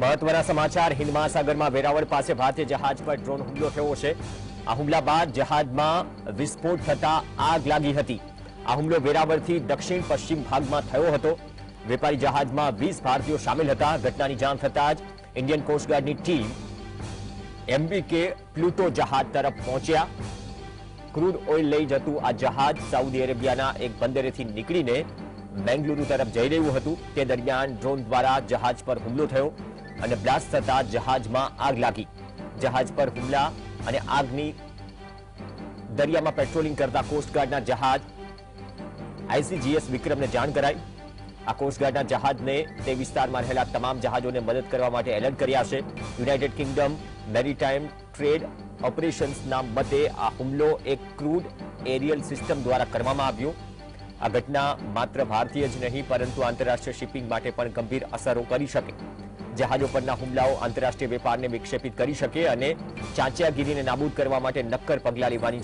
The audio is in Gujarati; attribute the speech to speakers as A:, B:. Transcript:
A: મહત્વનો સમાચાર હિંદ મહાસાગરમાં વેરાવળ પાસે ભારતીય જહાજ પર ડ્રોન હુમલો થયો છે આ હુમલા બાદ જહાજમાં વિસ્ફોટ થતા આગ લાગી હતી આ હુમલો વેરાવળથી દક્ષિણ-પશ્ચિમ ભાગમાં થયો હતો વેપારી જહાજમાં 20 ભારતીયો સામેલ હતા ઘટનાની જાણ થતાં જ ઇન્ડિયન કોસ્ટ ગાર્ડની ટીમ એમવીકે પ્લુટો જહાજ તરફ પહોંચ્યા ક્રૂડ ઓઈલ લઈ જતું આ જહાજ સાઉદી અરેબિયાના એક બંદરેથી નીકળીને બેંગ્લોરની તરફ જઈ રહ્યું હતું તે દરમિયાન ડ્રોન દ્વારા જહાજ પર હુમલો થયો અને blasts થતા જહાજમાં આગ લાગી જહાજ પર હુમલા અને આગની દરિયામાં પેટ્રોલિંગ કરતા કોસ્ટ ગાર્ડના જહાજ ICGS વિક્રમને જાણ કરાઈ આ કોસ્ટ ગાર્ડના જહાજે તે વિસ્તારમાં રહેલા તમામ જહાજોને મદદ કરવા માટે એલર્ટ કર્યા છે United Kingdom maritime trade operations નામ મતે આ હુમલો એક ક્રૂડ એરિયલ સિસ્ટમ દ્વારા કરવામાં આવ્યો આ ઘટના માત્ર ભારતીય જ નહીં પરંતુ આંતરરાષ્ટ્રીય શિપિંગ માટે પણ ગંભીર અસર કરી શકે જે હાજો પરના હુમલાઓ આંતરરાષ્ટ્રીય વેપારને વિક્ષેપિત કરી શકે અને ચાંચિયાગીરીને નાબૂદ કરવા માટે નક્કર પગલા લેવાની